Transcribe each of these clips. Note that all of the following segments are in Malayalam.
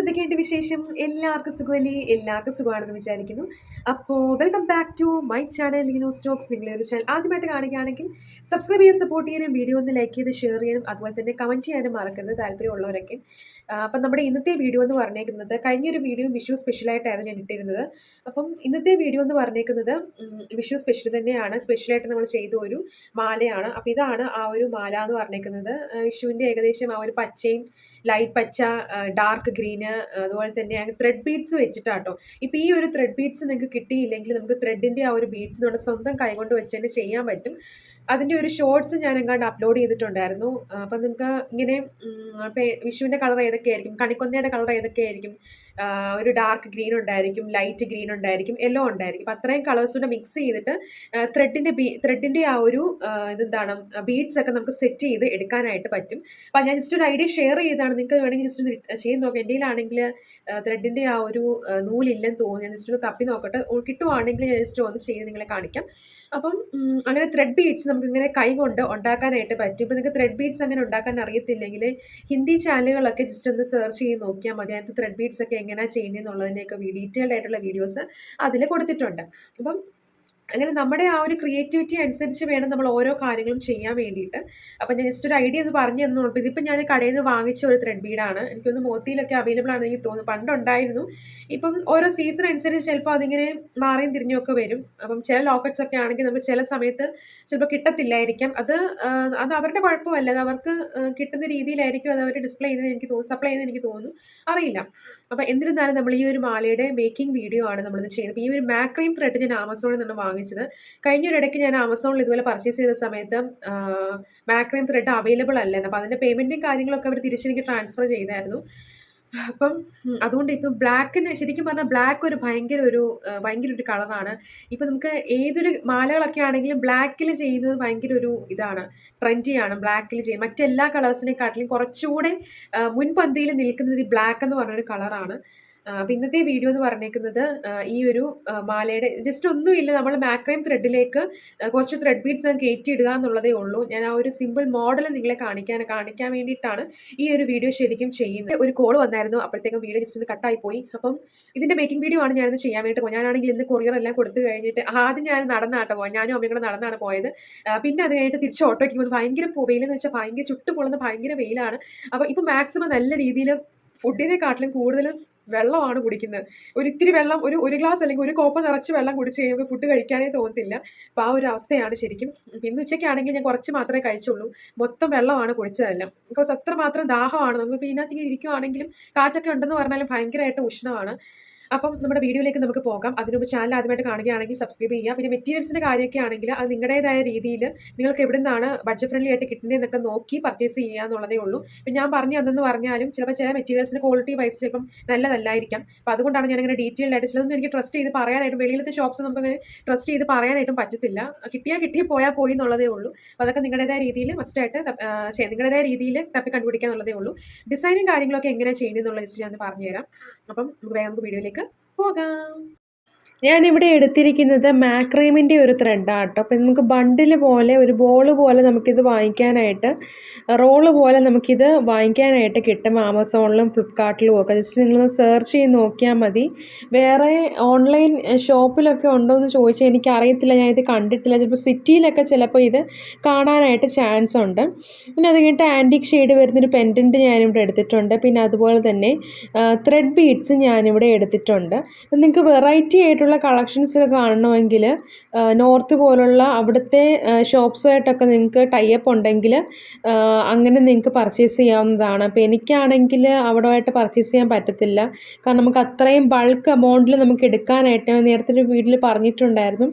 എന്തൊക്കെയുണ്ട് വിശേഷം? എല്ലാവർക്കും സുഖമല്ലേ? എല്ലാവർക്കും സുഖമാണെന്ന് വിചാരിക്കുന്നു. അപ്പോൾ welcome back to my channel new stocks നിങ്ങളെ ഒരു ചാനൽ ആദ്യമായിട്ട് കാണുകയാണെങ്കിൽ സബ്സ്ക്രൈബ് ചെയ്യാൻ സപ്പോർട്ട് ചെയ്യാനും വീഡിയോ ഒന്ന് ലൈക്ക് ചെയ്ത് ഷെയർ ചെയ്യാനും അതുപോലെ തന്നെ കമന്റ് ചെയ്യാനും മറക്കരുത്. താല്പര്യമുള്ളവരൊക്കെ. അപ്പം നമ്മുടെ ഇന്നത്തെ വീഡിയോ എന്ന് പറഞ്ഞേക്കുന്നത് കഴിഞ്ഞൊരു വീഡിയോ വിഷു സ്പെഷ്യലായിട്ടായിരുന്നു ഞാൻ ഇട്ടിരുന്നത്. അപ്പം ഇന്നത്തെ വീഡിയോ എന്ന് പറഞ്ഞേക്കുന്നത് വിഷു സ്പെഷ്യൽ തന്നെയാണ്. സ്പെഷ്യലായിട്ട് നമ്മൾ ചെയ്ത ഒരു മാലയാണ്. അപ്പോൾ ഇതാണ് ആ ഒരു മാല എന്ന് പറഞ്ഞേക്കുന്നത്. വിഷുവിന്റെ ഏകദേശം ആ ഒരു പച്ചയും ലൈറ്റ് പച്ച ഡാർക്ക് ഗ്രീന് അതുപോലെ തന്നെ ത്രെഡ് ബീഡ്സ് വെച്ചിട്ടാട്ടോ. ഇപ്പോൾ ഈ ഒരു ത്രെഡ് ബീഡ്സ് നിങ്ങൾക്ക് കിട്ടിയില്ലെങ്കിൽ നമുക്ക് ത്രെഡിന്റെ ആ ഒരു ബീഡ്സ് നമ്മുടെ സ്വന്തം കൈകൊണ്ട് വെച്ച് തന്നെ ചെയ്യാൻ പറ്റും. അതിന്റെ ഒരു ഷോർട്സ് ഞാൻ എങ്ങാണ്ട് അപ്ലോഡ് ചെയ്തിട്ടുണ്ടായിരുന്നു. അപ്പം നിങ്ങൾക്ക് ഇങ്ങനെ വിഷുവിന്റെ കളർ ഏതൊക്കെയായിരിക്കും? കണിക്കൊന്നയുടെ കളർ ഏതൊക്കെയായിരിക്കും? ഒരു ഡാർക്ക് ഗ്രീൻ ഉണ്ടായിരിക്കും ലൈറ്റ് ഗ്രീൻ ഉണ്ടായിരിക്കും യെല്ലോ ഉണ്ടായിരിക്കും. അപ്പം അത്രയും കളേഴ്സൂടെ മിക്സ് ചെയ്തിട്ട് ത്രെഡിന്റെ ബീ ത്രെഡിന്റെ ആ ഒരു ഇതെന്താണ് ബീഡ്സ് ഒക്കെ നമുക്ക് സെറ്റ് ചെയ്ത് എടുക്കാനായിട്ട് പറ്റും. അപ്പം ഞാൻ ജസ്റ്റ് ഒരു ഐഡിയ ഷെയർ ചെയ്താണ് നിങ്ങൾക്ക് വേണമെങ്കിൽ ജസ്റ്റ് ഒന്ന് ചെയ്ത് നോക്കാം. എന്റെ ത്രെഡിന്റെ ആ ഒരു നൂലില്ലെന്ന് തോന്നുന്നു. ഞാൻ ജസ്റ്റ് ഒന്ന് തപ്പി നോക്കട്ടെ. കിട്ടുവാണെങ്കിൽ ഞാൻ ജസ്റ്റ് ഒന്ന് ചെയ്ത് നിങ്ങളെ കാണിക്കാം. അപ്പം അങ്ങനെ ത്രെഡ് ബീഡ്സ് നമുക്ക് ഇങ്ങനെ കൈ കൊണ്ട് ഉണ്ടാക്കാനായിട്ട് പറ്റും. ഇപ്പം നിങ്ങൾക്ക് ത്രെഡ് ബീഡ്സ് അങ്ങനെ ഉണ്ടാക്കാൻ അറിയത്തില്ലെങ്കിൽ ഹിന്ദി ചാനലുകളൊക്കെ ജസ്റ്റ് ഒന്ന് സെർച്ച് ചെയ്ത് നോക്കിയാൽ മതി. അതിനകത്ത് ത്രെഡ് ബീഡ്സ് ഒക്കെ എങ്ങനെയാണ് ചെയ്യുന്നതെന്നുള്ളതിന്റെയൊക്കെ ഡീറ്റെയിൽഡ് ആയിട്ടുള്ള വീഡിയോസ് അതിൽ കൊടുത്തിട്ടുണ്ട്. അപ്പം അങ്ങനെ നമ്മുടെ ആ ഒരു ക്രിയേറ്റിവിറ്റി അനുസരിച്ച് വേണം നമ്മൾ ഓരോ കാര്യങ്ങളും ചെയ്യാൻ വേണ്ടിയിട്ട്. അപ്പം ഞാൻ ജസ്റ്റ് ഒരു ഐഡിയ ഒന്ന് പറഞ്ഞു തന്നു. അപ്പോൾ ഇതിപ്പോൾ ഞാൻ കടയിൽ നിന്ന് വാങ്ങിച്ച ഒരു ത്രെഡ് ബീഡാണ് എനിക്കൊന്ന് മോത്തിയിലൊക്കെ അവൈലബിൾ ആണെന്ന് എനിക്ക് തോന്നുന്നു. പണ്ടുണ്ടായിരുന്നു ഇപ്പം ഓരോ സീസൺ അനുസരിച്ച് ചിലപ്പോൾ അതിങ്ങനെ മാറിയും തിരിഞ്ഞൊക്കെ വരും. അപ്പം ചില ലോക്കറ്റ്സ് ഒക്കെ ആണെങ്കിൽ നമുക്ക് ചില സമയത്ത് ചിലപ്പോൾ കിട്ടത്തില്ലായിരിക്കാം. അത് അത് അവരുടെ കുഴപ്പമല്ല. അത് അവർക്ക് കിട്ടുന്ന രീതിയിലായിരിക്കും അത് അവർ ഡിസ്പ്ലേ ചെയ്യുന്നത് എനിക്ക് തോന്നുന്നു. സപ്ലൈ ചെയ്യുന്നത് എനിക്ക് തോന്നുന്നു. അറിയില്ല. അപ്പം എന്നിരുന്നാലും നമ്മൾ ഈ ഒരു മാലയുടെ മേക്കിംഗ് വീഡിയോ ആണ് നമ്മളിത് ചെയ്യുന്നത്. ഈ ഒരു മാക്രീം ത്രെഡ് ഞാൻ ആമസോണിൽ നിന്ന് വാങ്ങിച്ചത് കഴിഞ്ഞൊരിടയ്ക്ക് ഞാൻ ആമസോണിൽ ഇതുപോലെ പർച്ചേസ് ചെയ്ത സമയത്ത് മാക്രീം ത്രെഡ് അവൈലബിൾ അല്ലായിരുന്നു. അപ്പോൾ അതിന്റെ പേയ്മെന്റും കാര്യങ്ങളൊക്കെ അവർ തിരിച്ചെനിക്ക് ട്രാൻസ്ഫർ ചെയ്തായിരുന്നു. അപ്പം അതുകൊണ്ട് ഇപ്പം ബ്ലാക്കിന് ശരിക്കും പറഞ്ഞാൽ ബ്ലാക്ക് ഒരു ഭയങ്കര ഒരു ഭയങ്കര ഒരു കളറാണ് ഇപ്പം നമുക്ക് ഏതൊരു മാലകളൊക്കെ ആണെങ്കിലും ബ്ലാക്കിൽ ചെയ്യുന്നത് ഭയങ്കര ഒരു ഇതാണ്. ട്രെൻഡിയാണ് ബ്ലാക്കിൽ ചെയ്യുന്നത്. മറ്റെല്ലാ കളേഴ്സിനെക്കാട്ടിലും കുറച്ചുകൂടെ മുൻപന്തിയിൽ നിൽക്കുന്നത് ഈ ബ്ലാക്ക് എന്ന് പറഞ്ഞൊരു കളറാണ് അപ്പം ഇന്നത്തെ വീഡിയോ എന്ന് പറഞ്ഞേക്കുന്നത് ഈ ഒരു മാലയുടെ ജസ്റ്റ് ഒന്നുമില്ല നമ്മൾ മാക്രൈം ത്രെഡിലേക്ക് കുറച്ച് ത്രെഡ് ബീഡ്സ് കയറ്റിയിടുക എന്നുള്ളതേ ഉള്ളൂ. ഞാൻ ആ ഒരു സിമ്പിൾ മോഡൽ നിങ്ങളെ കാണിക്കാൻ കാണിക്കാൻ വേണ്ടിയിട്ടാണ് ഈ ഒരു വീഡിയോ ശരിക്കും ചെയ്യുന്നത്. ഒരു കോൾ വന്നായിരുന്നു അപ്പോഴത്തേക്കും വീഡിയോ ജസ്റ്റ് ഒന്ന് കട്ടായി പോയി. അപ്പം ഇതിന്റെ മേക്കിംഗ് വീഡിയോ ആണ് ഞാനിന്ന് ചെയ്യാൻ വേണ്ടി പോകും ഞാനാണെങ്കിൽ ഇന്ന് കൊറിയർ എല്ലാം കൊടുത്തു കഴിഞ്ഞിട്ട് ആദ്യം ഞാൻ നടന്നാട്ടോ പോയത് ഞാനും അമ്മയും കൂടെ നടന്നാണ് പോയത്. പിന്നെ അത് കഴിഞ്ഞിട്ട് തിരിച്ച് ഓട്ടോയ്ക്ക് പോകുന്നത് ഭയങ്കര വെയിലെന്ന് വെച്ചാൽ ഭയങ്കര ചുട്ടുപൊള്ളുന്ന ഭയങ്കര വെയിലാണ്. അപ്പോൾ ഇപ്പം മാക്സിമം നല്ല രീതിയിൽ ഫുഡിനെക്കാട്ടിലും കൂടുതലും വെള്ളമാണ് കുടിക്കുന്നത്. ഒരു ഇത്തിരി വെള്ളം ഒരു ഒരു ഗ്ലാസ് അല്ലെങ്കിൽ ഒരു കോപ്പ നിറച്ച് വെള്ളം കുടിച്ച് കഴിയുമ്പോൾ ഫുഡ് കഴിക്കാനേ തോന്നത്തില്ല. അപ്പോൾ ആ ഒരു അവസ്ഥയാണ് ശരിക്കും. പിന്നെ ഉച്ചയ്ക്കാണെങ്കിൽ ഞാൻ കുറച്ച് മാത്രമേ കഴിച്ചുള്ളൂ. മൊത്തം വെള്ളമാണ് കുടിച്ചതെല്ലാം. ബിക്കോസ് അത്ര മാത്രം ദാഹമാണ്. നമുക്ക് ഇപ്പോൾ ഇതിനകത്ത് ഇരിക്കുവാണെങ്കിലും കാറ്റൊക്കെ ഉണ്ടെന്ന് പറഞ്ഞാലും ഭയങ്കരമായിട്ട് ഉഷ്ണമാണ്. അപ്പം നമ്മുടെ വീഡിയോയിലേക്ക് നമുക്ക് പോകാം. അതിനുമുമ്പ് ചാനൽ ആദ്യമായിട്ട് കാണുകയാണെങ്കിൽ സബ്സ്ക്രൈബ് ചെയ്യുക. പിന്നെ മെറ്റീരിയൽസിന്റെ കാര്യമൊക്കെ ആണെങ്കിൽ അത് നിങ്ങളുടേതായ രീതിയിൽ നിങ്ങൾക്ക് എവിടെ നിന്നാണ് ബഡ്ജറ്റ് ഫ്രണ്ട്ലി ആയിട്ട് കിട്ടുന്നതെന്നൊക്കെ നോക്കി പർച്ചേസ് ചെയ്യുക എന്നുള്ളതേ ഉള്ളൂ. ഇപ്പം ഞാൻ പറഞ്ഞു അതെന്ന് പറഞ്ഞാലും ചിലപ്പോൾ ചില മെറ്റീരിയൽസിന്റെ ക്വാളിറ്റി വൈസ് ചിലപ്പം നല്ലതല്ലായിരിക്കാം. അപ്പോൾ അതുകൊണ്ടാണ് ഞാൻ അങ്ങനെ ഡീറ്റെയിൽഡ് ആയിട്ട് ചിലതൊന്നും എനിക്ക് ട്രസ്റ്റ് ചെയ്ത് പറയാനായിട്ടും വെളിയിലത്തെ ഷോപ്സ് നമുക്ക് ട്രസ്റ്റ് ചെയ്ത് പറയാനായിട്ടും പറ്റത്തില്ല. കിട്ടിയാൽ കിട്ടി പോയാൽ പോയി എന്നുള്ളതേ ഉള്ളൂ. അപ്പോൾ അതൊക്കെ നിങ്ങളുടേതായ രീതിയിൽ മസ്റ്റായിട്ട് നിങ്ങളുടേതായ രീതിയിൽ തപ്പി കണ്ടുപിടിക്കുക എന്നുള്ളതേ ഉള്ളൂ. ഡിസൈനും കാര്യങ്ങളൊക്കെ എങ്ങനെ ചെയ്യുന്നതെന്നുള്ള ജസ്റ്റ് ഞാൻ പറഞ്ഞുതരാം. അപ്പം വേഗം നമുക്ക് വീഡിയോയിലേക്ക് പോകാം ഞാനിവിടെ എടുത്തിരിക്കുന്നത് മാക്രീമിന്റെ ഒരു ത്രെഡാണ് കേട്ടോ. അപ്പം നമുക്ക് ബണ്ടിൽ പോലെ ഒരു ബോൾ പോലെ നമുക്കിത് വാങ്ങിക്കാനായിട്ട് റോൾ പോലെ നമുക്കിത് വാങ്ങിക്കാനായിട്ട് കിട്ടും ആമസോണിലും ഫ്ലിപ്കാർട്ടിലും ഒക്കെ. ജസ്റ്റ് നിങ്ങളൊന്ന് സെർച്ച് ചെയ്ത് നോക്കിയാൽ മതി. വേറെ ഓൺലൈൻ ഷോപ്പിലൊക്കെ ഉണ്ടോ എന്ന് ചോദിച്ചാൽ എനിക്കറിയത്തില്ല. ഞാൻ ഇത് കണ്ടിട്ടില്ല. ചിലപ്പോൾ സിറ്റിയിലൊക്കെ ചിലപ്പോൾ ഇത് കാണാനായിട്ട് ചാൻസ് ഉണ്ട്. പിന്നെ അത് കഴിഞ്ഞിട്ട് ആന്റിക് ഷെയ്ഡ് വരുന്നൊരു പെൻഡന്റ് ഞാനിവിടെ എടുത്തിട്ടുണ്ട്. പിന്നെ അതുപോലെ തന്നെ ത്രെഡ് ബീഡ്സ് ഞാനിവിടെ എടുത്തിട്ടുണ്ട്. നിങ്ങൾക്ക് വെറൈറ്റി ആയിട്ടുള്ള കളക്ഷൻസ് ഒക്കെ കാണണമെങ്കിൽ നോർത്ത് പോലുള്ള അവിടുത്തെ ഷോപ്സുമായിട്ടൊക്കെ നിങ്ങൾക്ക് ടൈപ്പ് ഉണ്ടെങ്കിൽ അങ്ങനെ നിങ്ങൾക്ക് പർച്ചേസ് ചെയ്യാവുന്നതാണ്. അപ്പോൾ എനിക്കാണെങ്കിൽ അവിടെയായിട്ട് പർച്ചേസ് ചെയ്യാൻ പറ്റത്തില്ല. കാരണം നമുക്ക് അത്രയും ബൾക്ക് എമൗണ്ടിൽ നമുക്ക് എടുക്കാനായിട്ട് നേരത്തെ ഒരു വീട്ടിൽ പറഞ്ഞിട്ടുണ്ടായിരുന്നു.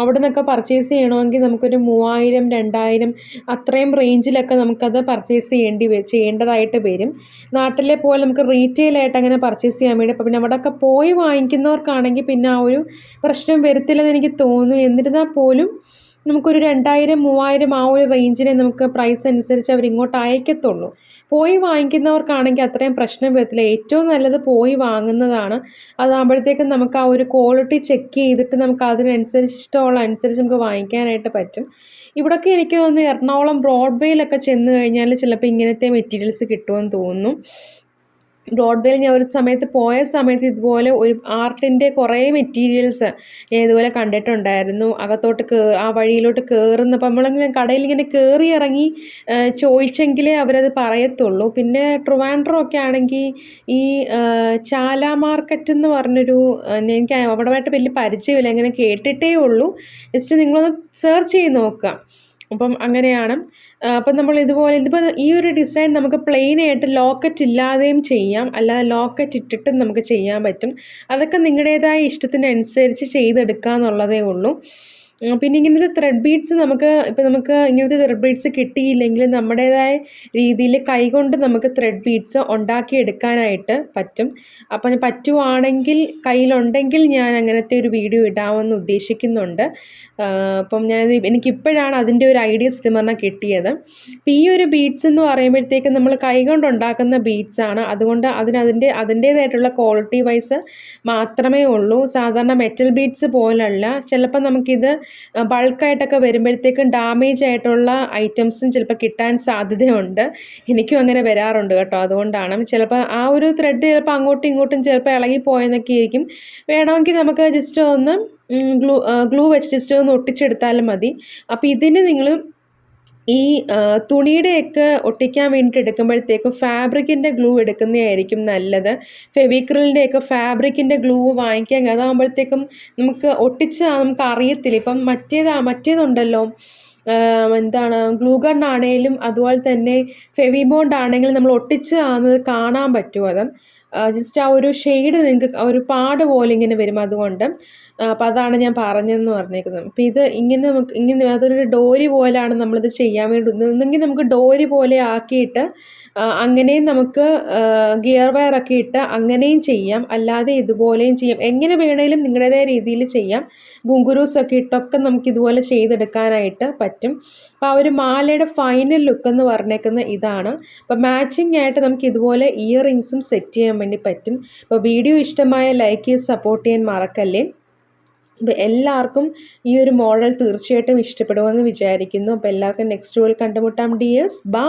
അവിടെ നിന്നൊക്കെ പർച്ചേസ് ചെയ്യണമെങ്കിൽ നമുക്കൊരു മൂവായിരം രണ്ടായിരം അത്രയും റേഞ്ചിലൊക്കെ നമുക്കത് പർച്ചേസ് ചെയ്യേണ്ടി ചെയ്യേണ്ടതായിട്ട് വരും. നാട്ടിലെ പോലെ നമുക്ക് റീറ്റെയിലായിട്ട് അങ്ങനെ പർച്ചേസ് ചെയ്യാൻ വേണ്ടി അപ്പോൾ പിന്നെ അവിടെയൊക്കെ പോയി വാങ്ങിക്കുന്നവർക്കാണെങ്കിൽ പിന്നെ ആ ഒരു പ്രശ്നം വരത്തില്ലെന്ന് എനിക്ക് തോന്നുന്നു. എന്നിരുന്നാൽ പോലും നമുക്കൊരു രണ്ടായിരം മൂവായിരം ആ ഒരു റേഞ്ചിനെ നമുക്ക് പ്രൈസ് അനുസരിച്ച് അവർ ഇങ്ങോട്ട് അയക്കത്തുള്ളൂ. പോയി വാങ്ങിക്കുന്നവർക്കാണെങ്കിൽ അത്രയും പ്രശ്നം വരത്തില്ല. ഏറ്റവും നല്ലത് പോയി വാങ്ങുന്നതാണ്. അതാകുമ്പോഴത്തേക്കും നമുക്ക് ആ ഒരു ക്വാളിറ്റി ചെക്ക് ചെയ്തിട്ട് നമുക്ക് അതിനനുസരിച്ച് ഇഷ്ടമുള്ള അനുസരിച്ച് നമുക്ക് വാങ്ങിക്കാനായിട്ട് പറ്റും. ഇവിടൊക്കെ എനിക്ക് തോന്നുന്നു എറണാകുളം ബ്രോഡ്വേയിലൊക്കെ ചെന്ന് കഴിഞ്ഞാൽ ചിലപ്പോൾ ഇങ്ങനത്തെ മെറ്റീരിയൽസ് കിട്ടുമെന്ന് തോന്നുന്നു. ബ്രോഡ്വേയിൽ ഞാൻ ഒരു സമയത്ത് പോയ സമയത്ത് ഇതുപോലെ ഒരു ആർട്ടിന്റെ കുറേ മെറ്റീരിയൽസ് ഞാൻ ഇതുപോലെ കണ്ടിട്ടുണ്ടായിരുന്നു. അകത്തോട്ട് കേ ആ വഴിയിലോട്ട് കയറുന്നപ്പോൾ നമ്മളിങ്ങനെ കടയിൽ ഇങ്ങനെ കയറി ഇറങ്ങി ചോദിച്ചെങ്കിലേ അവരത് പറയത്തുള്ളൂ. പിന്നെ ട്രിവാൻഡ്രം ഒക്കെ ആണെങ്കിൽ ഈ ചാല മാർക്കറ്റ് എന്ന് പറഞ്ഞൊരു എനിക്ക് അവിടമായിട്ട് വലിയ പരിചയമില്ല. ഇങ്ങനെ കേട്ടിട്ടേ ഉള്ളൂ. ജസ്റ്റ് നിങ്ങളൊന്ന് സെർച്ച് ചെയ്ത് നോക്കുക. അപ്പം അങ്ങനെയാണ്. അപ്പം നമ്മൾ ഇതുപോലെ ഇതിപ്പോൾ ഈ ഒരു ഡിസൈൻ നമുക്ക് പ്ലെയിൻ ആയിട്ട് ലോക്കറ്റ് ഇല്ലാതെയും ചെയ്യാം. അല്ലാതെ ലോക്കറ്റ് ഇട്ടിട്ടും നമുക്ക് ചെയ്യാൻ പറ്റും. അതൊക്കെ നിങ്ങളുടേതായ ഇഷ്ടത്തിനനുസരിച്ച് ചെയ്തെടുക്കുക എന്നുള്ളതേ ഉള്ളൂ. പിന്നെ ഇങ്ങനത്തെ ത്രെഡ് ബീഡ്സ് നമുക്ക് ഇപ്പം നമുക്ക് ഇങ്ങനത്തെ ത്രെഡ് ബീഡ്സ് കിട്ടിയില്ലെങ്കിൽ നമ്മുടേതായ രീതിയിൽ കൈകൊണ്ട് നമുക്ക് ത്രെഡ് ബീഡ്സ് ഉണ്ടാക്കിയെടുക്കാനായിട്ട് പറ്റും. അപ്പം പറ്റുവാണെങ്കിൽ കയ്യിലുണ്ടെങ്കിൽ ഞാൻ അങ്ങനത്തെ ഒരു വീഡിയോ ഇടാമെന്ന് ഉദ്ദേശിക്കുന്നുണ്ട്. അപ്പം ഞാനത് എനിക്കിപ്പോഴാണ് അതിന്റെ ഒരു ഐഡിയ സത്യം പറഞ്ഞാൽ കിട്ടിയത്. അപ്പം ഈ ഒരു ബീഡ്സ് എന്ന് പറയുമ്പോഴത്തേക്കും നമ്മൾ കൈകൊണ്ട് ഉണ്ടാക്കുന്ന ബീഡ്സ് ആണ്. അതുകൊണ്ട് അതിന് അതിന്റെ അതിന്റേതായിട്ടുള്ള ക്വാളിറ്റി വൈസ് മാത്രമേ ഉള്ളൂ. സാധാരണ മെറ്റൽ ബീഡ്സ് പോലല്ല. ചിലപ്പോൾ നമുക്കിത് ബൾക്കായിട്ടൊക്കെ വരുമ്പോഴത്തേക്കും ഡാമേജ് ആയിട്ടുള്ള ഐറ്റംസും ചിലപ്പോൾ കിട്ടാൻ സാധ്യതയുണ്ട്. എനിക്കും അങ്ങനെ വരാറുണ്ട് കേട്ടോ. അതുകൊണ്ടാണ് ചിലപ്പോൾ ആ ഒരു ത്രെഡ് ചിലപ്പോൾ അങ്ങോട്ടും ഇങ്ങോട്ടും ചിലപ്പോൾ ഇളകിപ്പോയെന്നൊക്കെ ആയിരിക്കും. വേണമെങ്കിൽ നമുക്ക് ജസ്റ്റ് ഒന്ന് ഗ്ലൂ ഗ്ലൂ വെച്ച് ജസ്റ്റ് ഒന്ന് ഒട്ടിച്ചെടുത്താലും മതി. അപ്പോൾ ഇതിന് നിങ്ങൾ ഈ തുണിയുടെയൊക്കെ ഒട്ടിക്കാൻ വേണ്ടിയിട്ട് എടുക്കുമ്പോഴത്തേക്കും ഫാബ്രിക്കിന്റെ ഗ്ലൂ എടുക്കുന്നതായിരിക്കും നല്ലത്. ഫെവിക്രിലിന്റെയൊക്കെ ഫാബ്രിക്കിന്റെ ഗ്ലൂ വാങ്ങിക്കാൻ അതാകുമ്പോഴത്തേക്കും നമുക്ക് ഒട്ടിച്ച് നമുക്ക് അറിയത്തില്ല. ഇപ്പം മറ്റേതാ മറ്റേതുണ്ടല്ലോ. എന്താണ് ഗ്ലൂ ഗൺ ആണെങ്കിലും അതുപോലെ തന്നെ ഫെവി ബോണ്ട് ആണെങ്കിലും നമ്മൾ ഒട്ടിച്ച് ആണെന്ന് കാണാൻ പറ്റും അത്. ജസ്റ്റ് ആ ഒരു ഷെയ്ഡ് നിങ്ങൾക്ക് ഒരു പാട് പോലെ ഇങ്ങനെ വരും അതുകൊണ്ട്. അപ്പോൾ അതാണ് ഞാൻ പറഞ്ഞതെന്ന് പറഞ്ഞേക്കുന്നത്. അപ്പോൾ ഇത് ഇങ്ങനെ നമുക്ക് ഇങ്ങനെ അതൊരു ഡോരി പോലെയാണ് നമ്മളിത് ചെയ്യാൻ വേണ്ടി ഒന്നെങ്കിൽ നമുക്ക് ഡോരി പോലെ ആക്കിയിട്ട് അങ്ങനെയും നമുക്ക് ഗിയർ വയറൊക്കെ ഇട്ട് അങ്ങനെയും ചെയ്യാം. അല്ലാതെ ഇതുപോലെയും ചെയ്യാം. എങ്ങനെ വേണേലും നിങ്ങളുടേതായ രീതിയിൽ ചെയ്യാം. ഗുങ്കുരൂസൊക്കെ ഇട്ടൊക്കെ നമുക്ക് ഇതുപോലെ ചെയ്തെടുക്കാനായിട്ട് പറ്റും. അപ്പോൾ ആ ഒരു മാലയുടെ ഫൈനൽ ലുക്ക് എന്ന് പറഞ്ഞേക്കുന്ന ഇതാണ്. അപ്പോൾ മാച്ചിങ് ആയിട്ട് നമുക്ക് ഇതുപോലെ ഇയർ റിങ്സും സെറ്റ് ചെയ്യാൻ വേണ്ടി പറ്റും. അപ്പോൾ വീഡിയോ ഇഷ്ടമായ ലൈക്ക് ചെയ്ത് സപ്പോർട്ട് ചെയ്യാൻ മറക്കല്ലേ? അപ്പോൾ എല്ലാവർക്കും ഈ ഒരു മോഡൽ തീർച്ചയായിട്ടും ഇഷ്ടപ്പെടുമെന്ന് വിചാരിക്കുന്നു. അപ്പോൾ എല്ലാവർക്കും നെക്സ്റ്റ് വേൾഡ് കണ്ടുമുട്ടാം. ഡിയേഴ്സ് ബാ